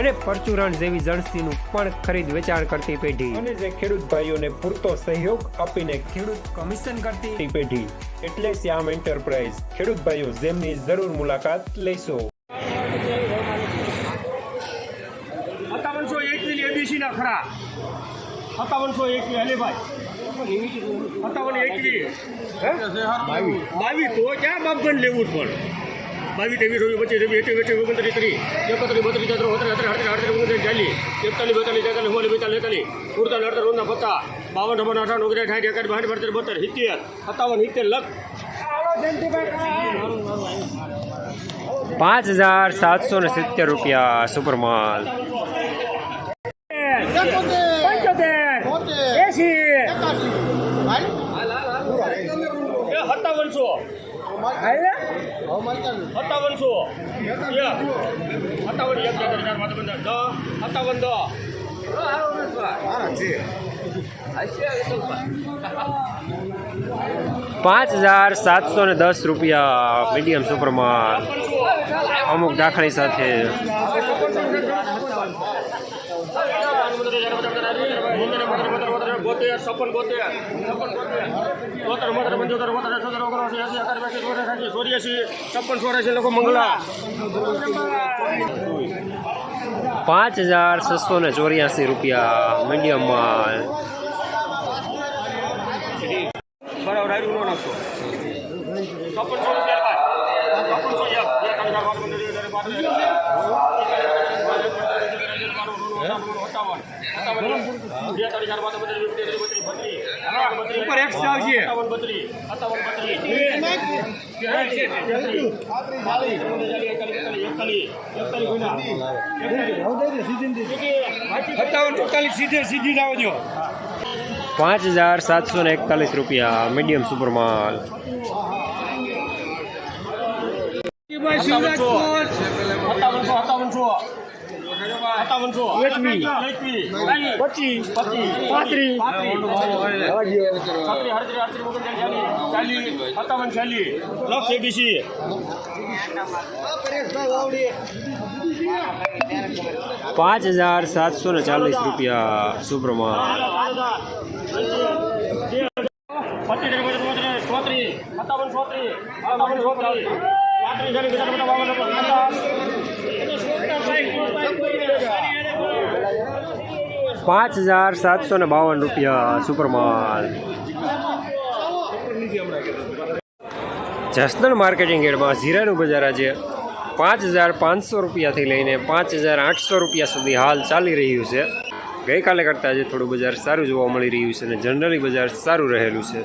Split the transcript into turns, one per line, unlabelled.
અને પરચુરણ જેવી જણસીનું પણ ખરીદ વેચાણ કરતી પેઢી. અને જે ખેડૂત ભાઈઓને પૂરતો સહયોગ આપીને ખેડૂત કમિશન કરતી પેઢી. એટલે શ્યામ એન્ટરપ્રાઇઝ. ખેડૂત ભાઈઓ જેમની જરૂર મુલાકાત લેશો.
સત્તાવનસો એકવીસ એબીસી ખરા. સત્તાવનસો એકવીસ હલે ભાઈ. સત્તાવન બાવીસ. તો ક્યાં બાપગંજ લેવું જ પણ? બાવીસ ત્રેવીસ ચોવીસ પચીસ છવ્વીસ એટી વેટી ઓગણત્રીસ ત્રીસ એકત્રીસ બત્રીસ તેત્રીસ ઓગણત્રીસ અડત્રીસ અડત્રીસ ઓગણત્રીસ ચાલીસ એકતાલીસ બેતાલીસ તેતાલીસ ચુમ્માલીસ બેતાલીસ એકતાલીસ ઉડતાલીસ અડતાલીસ ઓગણત્રીસ પચાસ બાવન છપ્પન અઠાવન ઓગણીસ સાઠ એકાદ બાઠ બત્રીસ બોતેર સિત્તેર સત્તાવન સિત્તેર લખ.
પાંચ હજાર સાતસો ને સિત્તેર રૂપિયા સુપરમાલ
પંચોતેર એસી સત્તાવનસો. સત્તાવનસો સત્તાવન એક ચાર ચાર પાંચ પંદર દસ સત્તાવન દસ
પાંચ હજાર સાતસો ને દસ રૂપિયા મીડિયમ સુપરમાં અમુક દાખલી સાથે
છપ્પન બોતેર બોતેર બોતેર પંચોતેર બોતેર છોતેર ઓગણસી એસી અકાર બાસી ચોરાસી સાસી ચોર્યાસી છપ્પન ચોરાસી લોકો મંગલા.
પાંચ હજાર છસો ને ચોર્યાસી રૂપિયા મીડિયમ માલ.
બરાબર આવ્યું નો નાખશો. છપ્પનસો પાંચ
હજાર સાતસો ને એકતાલીસ રૂપિયા મીડિયમ સુપર
માલ. સત્તાવનસો સત્તાવનસો સત્તાવનસો એકવીસ પચીસ પાંત્રીસ. સત્તાવન ચાલીસ લક્ષ એબીસી
પાંચ હજાર સાતસો ને ચાલીસ રૂપિયા. સુપરમાલ
પચીસ ચોત્રીસ સત્તાવન ચોત્રીસ સત્તાવન ચોત્રીસ
પાંચ હજાર સાતસો ને બાવન રૂપિયા સુપરમાલ. જસદણ માર્કેટિંગ એડમાં ઝીરાનું બજાર આજે પાંચ હજાર પાંચસો રૂપિયાથી લઈને પાંચ હજાર આઠસો રૂપિયા સુધી હાલ ચાલી રહ્યું છે. ગઈકાલે કરતાં આજે થોડું બજાર સારું જોવા મળી રહ્યું છે અને જનરલી બજાર સારું રહેલું છે.